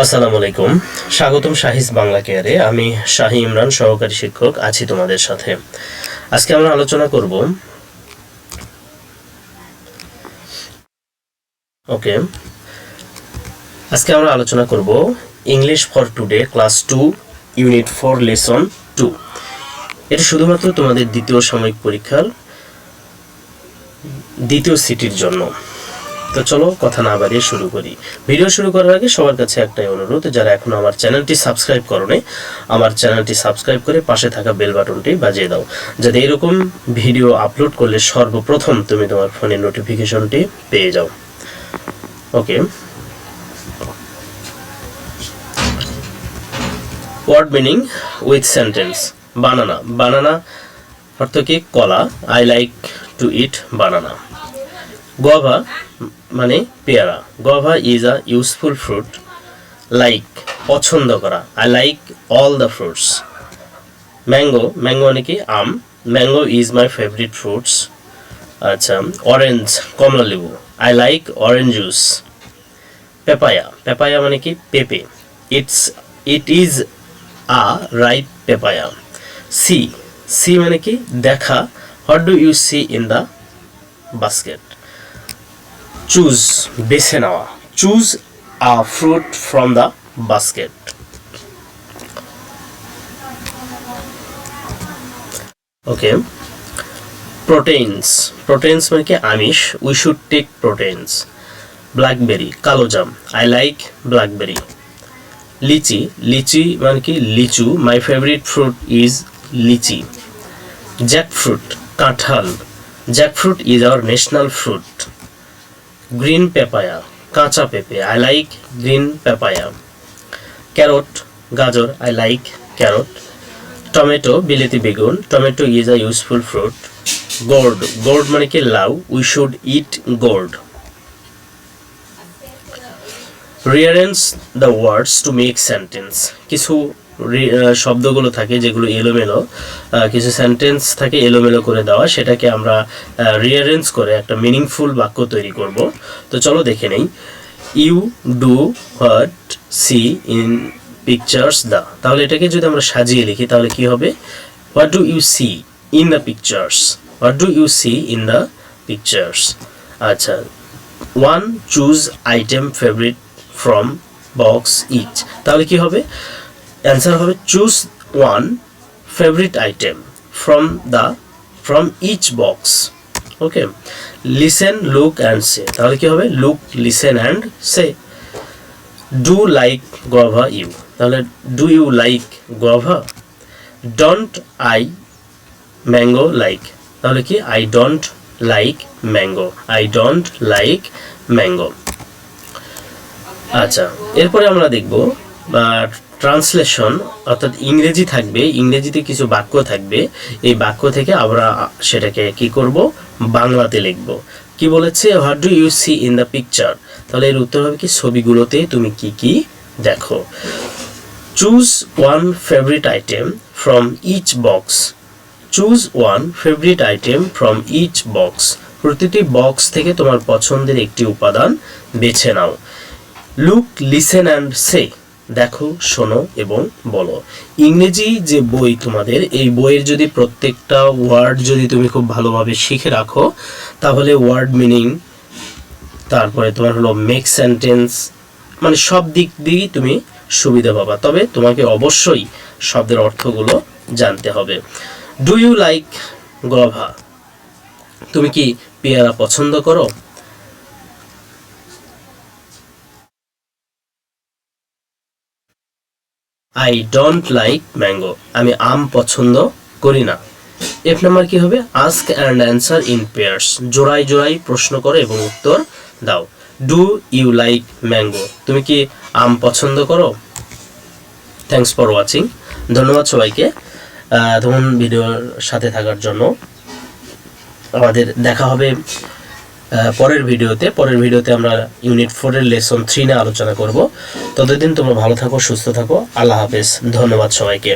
আসসালামু আলাইকুম। স্বাগতম শাহিস বাংলা কেয়ারে। আমি শাহি ইমরান, সহকারী শিক্ষক, আছি তোমাদের সাথে। আজকে আমরা আলোচনা করব ওকে। আজকে আমরা আলোচনা করব English for today, class two, unit four, lesson two. এটা শুধুমাত্র তোমাদের দ্বিতীয় সাময়িক পরীক্ষার দ্বিতীয় সিটির জন্য। তো চলো কথা না বাড়িয়ে শুরু করি। ভিডিও শুরু করার আগে সবার কাছে একটাই অনুরোধ, যারা এখনও আমার চ্যানেলটি সাবস্ক্রাইব করোনি, আমার চ্যানেলটি সাবস্ক্রাইব করে পাশে থাকা বেল বাটনটি বাজিয়ে দাও। যাতে এরকম ভিডিও আপলোড করলে সর্বপ্রথম তুমি তোমার ফোনে নোটিফিকেশনটি পেয়ে যাও। Okay. Word meaning with sentence banana banana অর্থ কি? কলা। I like to eat banana guava মানে পেয়ারা। Guava is a useful fruit like পছন্দ করা। I like all the fruits mango mango মানে কি? আম। Mango is my favourite fruits আচ্ছা অরেঞ্জ কমলা লেবু। I like orange juice papaya papaya মানে কি? পেঁপে। It's it is a right papaya see see মানে কি? দেখা। What do you see in the basket choose বেছে নেওয়া। Choose a fruit from the basket okay proteins proteins মানে কি? আমিষ। We should take proteins blackberry কালো জাম। I like blackberry lychee. Lychee মানে কি? লিচু। My favourite fruit is lychee. Jackfruit কাঁঠাল। Jackfruit is our national fruit green papaya কাঁচা পেঁপে I like green papaya carrot গাজর আই লাইক ক্যারট টমেটো বিলেতি বেগুন tomato is a useful fruit gourd gourd মানে কি? লাউ we should eat gourd rearrange the words to make sentence কিছু শব্দগুলো থাকে যেগুলো এলোমেলো কিছু সেন্টেন্স থাকে এলোমেলো করে দেওয়া, সেটাকে আমরা রিয়ারেন্স করে একটা মিনিংফুল বাক্য তৈরি করব। তো চলো দেখে নেই। You do what see in pictures the তাহলে এটাকে যদি আমরা সাজিয়ে লিখি, তাহলে কি হবে? What do you see in the pictures what do you see in the pictures আচ্ছা one choose item favourite from box each তাহলে কি হবে? অ্যান্সার হবে choose one favourite item from the from each box okay listen look and say তাহলে কি হবে? Look listen and say do like guava you তাহলে do you like guava don't I mango like তাহলে কি? I don't like mango I don't like mango আচ্ছা এরপরে আমরা দেখব ট্রান্সলেশন অর্থাৎ ইংরেজি থাকবে, ইংরেজিতে কিছু বাক্য থাকবে, এই বাক্য থেকে আমরা সেটাকে কি করব? বাংলাতে লিখব। কি বলেছে? What do you see in the picture তাহলে এর উত্তর হবে কি? ছবিগুলোতে তুমি কি কি দেখো। Choose one favourite item from each box choose one favourite item from each box প্রতিটি বক্স থেকে তোমার পছন্দের একটি উপাদান বেছে নাও। লুক লিসেন অ্যান্ড সে দেখো, শোনো এবং বলো। ইংরেজি যে বই তোমাদের, এই বইয়ের যদি প্রত্যেকটা ওয়ার্ড যদি তুমি খুব ভালোভাবে শিখে রাখো, তাহলে ওয়ার্ড মিনিং তারপরে তোমার হলো মেক সেন্টেন্স মানে সব দিক দিয়েই তুমি সুবিধা পাবা। তবে তোমাকে অবশ্যই শব্দের অর্থগুলো জানতে হবে। ডু ইউ লাইক গভা তুমি কি পেয়ারা পছন্দ করো? আই ডোন্ট লাইক ম্যাঙ্গো আমি আম পছন্দ করি না। এফ নাম্বার কি হবে? Ask and answer in pairs জোড়াই জোড়াই প্রশ্ন করো এবং উত্তর দাও। ডু ইউ লাইক ম্যাঙ্গো তুমি কি আম পছন্দ করো? থ্যাংকস ফর ওয়াচিং ধন্যবাদ সবাইকে। তখন ভিডিওর সাথে থাকার জন্য। আমাদের দেখা হবে পরের ভিডিওতে। পরের ভিডিওতে আমরা ইউনিট ফোরের লেসন থ্রি নিয়ে আলোচনা করব। ততদিন তোমরা ভালো থাকো, সুস্থ থাকো। আল্লাহ হাফেজ। ধন্যবাদ সবাইকে।